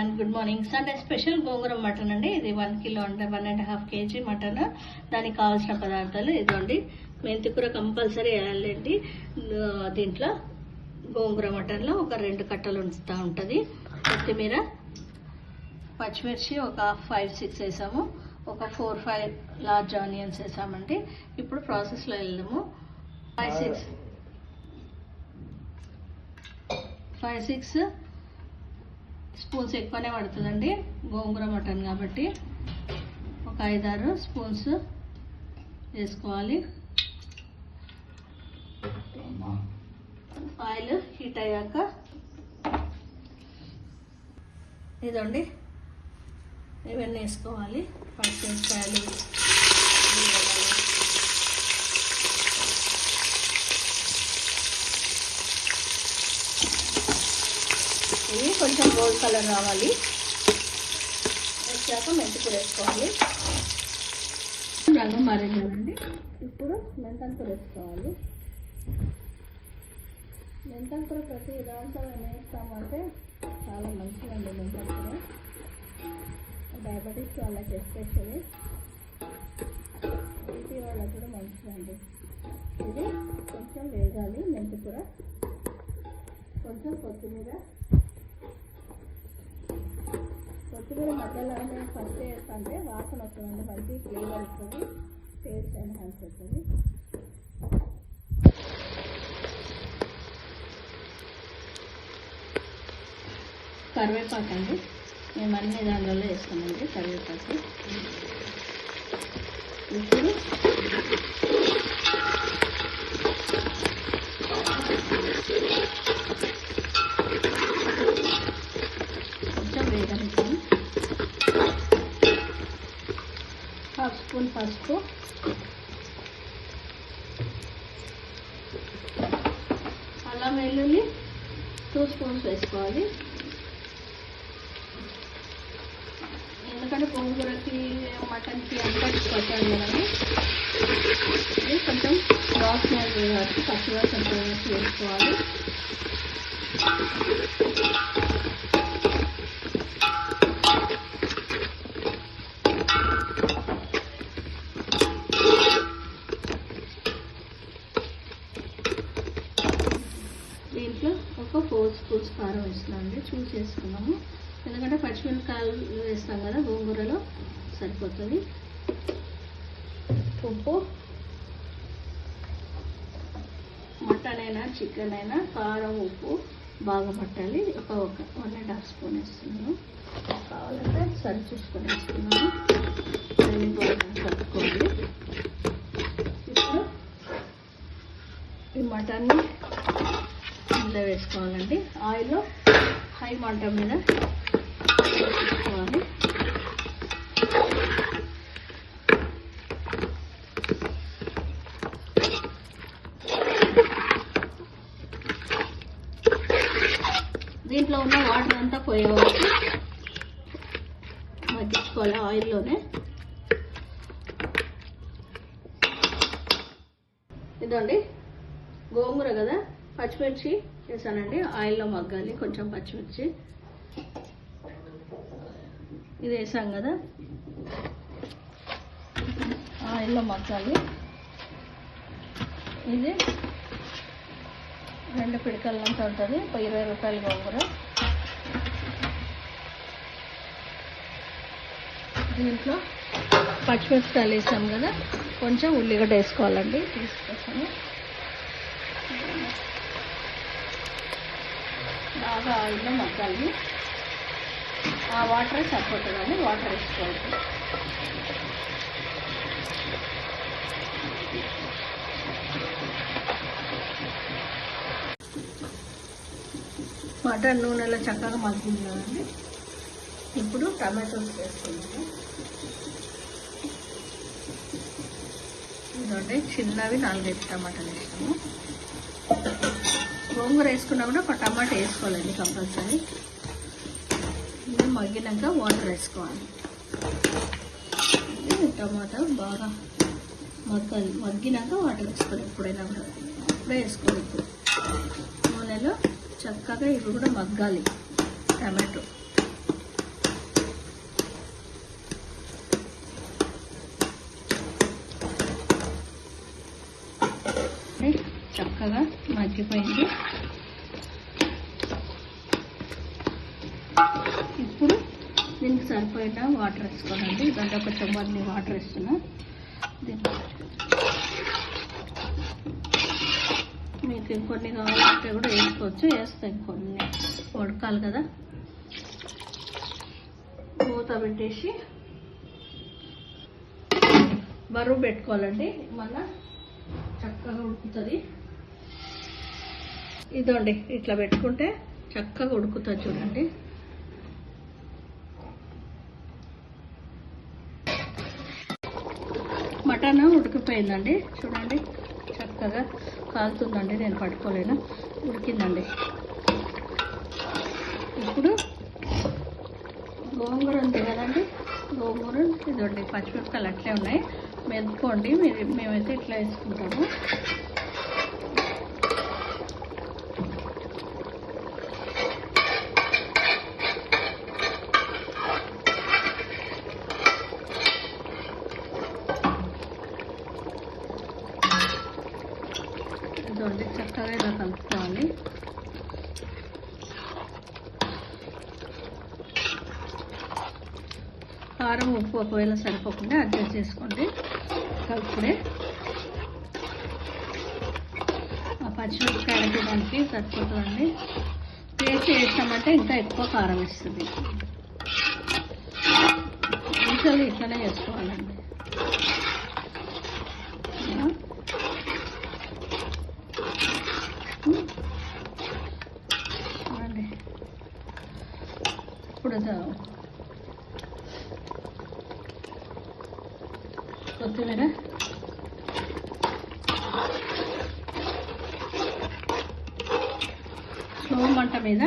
And good morning Sunday special gongura mutton అండి. ఇది one kilo అంటే one and half KG mutton. దానికి కావాల్సిన పదార్థాలు ఇదండి మెంతికూర కంపల్సరీ వేయాలండి. దీంట్లో గోంగూర మటన్లో ఒక రెండు కట్టలు ఉంచుతూ ఉంటుంది. కొత్తిమీర పచ్చిమిర్చి ఒక ఫైవ్ సిక్స్ వేసాము. ఒక ఫోర్ ఫైవ్ లార్జ్ ఆనియన్స్ వేసామండి. ఇప్పుడు ప్రాసెస్లో వెళ్దాము. Five six five six spoons ఎక్కువనే పడుతుందండి. గోంగూర మటన్ కాబట్టి ఒక ఐదారు స్పూన్స్ వేసుకోవాలి. ఆయిల్ హీట్ అయ్యాక ఇదండి. ఇవన్నీ వేసుకోవాలి. పచ్చిమిరపకాయలు ఇవి కొంచెం గోల్డ్ కలర్ రావాలి. వచ్చాక మెంతికూర వేసుకోవాలి. రంగు మారేదండి. ఇప్పుడు మెంతంకూర వేసుకోవాలి. మెంతంకూర ప్రతి దాంట్లో వేస్తామంటే చాలా మంచిదండి మెంతంకూర డయాబెటీస్ వాళ్ళకి ఎస్పెషల్లీ బీపీ వాళ్ళకి కూడా మంచిదండి. ఇది కొంచెం వేగాలి మెంతికూర. కొంచెం కొత్తిమీర కొత్తిమీర మధ్యలో ఫస్ట్ వేస్తుంటే వాసన వస్తుందండి మంచి ఫ్లేవర్ వస్తుంది. టేస్ట్ ఎన్హాన్స్ అవుతుంది కరివేపాకు అండి మేము అన్ని దానిలో వేస్తామండి కరివేపాకు. ఇప్పుడు కొంచెం వేగనిస్తాం హాఫ్ స్పూన్ పసుపు. అల్లం వెల్లుల్లి టూ స్పూన్స్ వేసుకోవాలి. ఎందుకంటే గోంగూరకి మటన్కి అంతా పట్టాలి కదండి. ఇది కొంచెం వాసన వేయాలి పచ్చివాసన వేసుకోవాలి దీంట్లో ఒక ఫోర్ స్పూన్స్ కారం వేస్తున్నామండి చూసి వేసుకున్నాము ఎందుకంటే పచ్చిమిరపకాయలు వేస్తాం కదా గోంగూరలో సరిపోతుంది. ఉప్పు. మటన్ అయినా చికెన్ అయినా కారం ఉప్పు బాగా పట్టాలి. ఒక ఒక వన్ అండ్ హాఫ్ స్పూన్ వేస్తున్నాను. కావాలంటే సరి చూసుకొని వేస్తున్నాను. అన్ని బాగా కలుపుకోవాలి ఇప్పుడు ఈ మటన్ని ఇందులో వేసుకోవాలండి. ఆయిల్ హై మంట మీద వేసుకోవాలి. దీంట్లో ఉన్న వాటర్ అంతా పోయే మగ్గించుకోవాలి ఆయిల్లోనే. ఇదండి గోంగూర కదా? పచ్చిమిర్చి వేసానండి. ఆయిల్లో మగ్గాలి కొంచెం పచ్చిమిర్చి. ఇది వేసాం కదా. ఆయిల్లో మగ్గాలి. ఇది రెండు పిడకలంతా ఉంటుంది. ఇరవై రూపాయల గోంగూర. దీంట్లో పచ్చిమిరపకాయలు వేసాం కదా. కొంచెం ఉల్లిగడ్డ వేసుకోవాలండి. తీసుకొస్తాము బాగా ఆయిల్లో మగ్గాలి ఆ వాటర్ సరిపోతుందండి వాటర్ వేసుకోవాలి. మటన్ నూనెలో చక్కగా మగ్గింది కదండి ఇప్పుడు టమాటోస్ వేసుకుంటాము ఇదండి చిన్నవి నాలుగైదు టమాటాలు వేస్తాము గోంగూర వేసుకున్నా కూడా ఒక టమాటా వేసుకోవాలండి కంపల్సరీ. ఇది మగ్గినాక వాటర్ వేసుకోవాలి. టమాటా బాగా మగ్గాలి మగ్గినాక వాటర్ వేసుకోవాలి ఎప్పుడైనా కూడా. ఇప్పుడే వేసుకోవాలి. నూనెలో చక్కగా ఇవి కూడా మగ్గాలి టమాటో. చక్కగా మగ్గిపోయింది ఇప్పుడు దీనికి సరిపోయిన వాటర్ వేసుకోనండి దాంట్లో ఒక చెమ్మని వాటర్ వేస్తున్నా. మీకు ఇంకొన్ని కావాలంటే కూడా వేసుకోవచ్చు. వేస్తాయి కొన్ని ఉడకాలి కదా. మూత పెట్టేసి బరువు పెట్టుకోవాలండి. మళ్ళీ చక్కగా ఉడుకుతుంది. ఇదండి ఇట్లా పెట్టుకుంటే చక్కగా ఉడుకుతుంది చూడండి. మటన్ ఉడికిపోయిందండి చూడండి. చక్కగా కాలుతుందండి నేను పట్టుకోలేను ఉడికిందండి. ఇప్పుడు గోంగూర ఉంది కదండి గోంగూర ఇదండి పచ్చిమిరపకాయలు అట్లే ఉన్నాయి. మెదుకోండి మీరు మేమైతే ఇట్లా వేసుకుంటాము. చూడండి చక్కగా ఇలా కలుపుకోవాలి. కారం ఉప్పు ఒకవేళ సరిపోకుండా అడ్జస్ట్ చేసుకోండి. కలుపుకునే ఆ పచ్చిమిరపకాయలకి దానికి సరిపోతుందండి. పేస్ట్ చేస్తామంటే ఇంకా ఎక్కువ కారం ఇస్తుంది. ఇంట్లో ఇట్లనే చేసుకోవాలండి ఆ? చూడండి ఇప్పుడు ద- కొత్తిమీర స్లో మంట మీద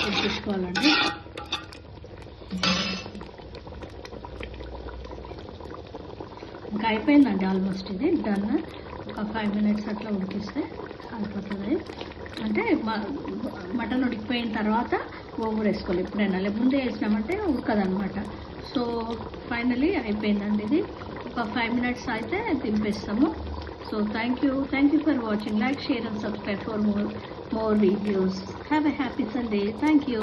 ఉడికించుకోవాలండి ఇంకా అయిపోయిందండి ఆల్మోస్ట్ ఇది. డన్ ఒక ఫైవ్ మినిట్స్ అట్లా ఉడికిస్తే అయిపోతుంది అంటే మటన్ ఉడికిపోయిన తర్వాత ఓవర్ వేసుకోవాలి ఎప్పుడైనా. లేక ముందే వేసినామంటే ఉడకదనమాట సో ఫైనలీ అయిపోయిందండి ఇది. ఒక ఫైవ్ మినిట్స్ అయితే దింపేస్తాము. So thank you thank you for watching like share and subscribe for more more videos have a happy Sunday thank you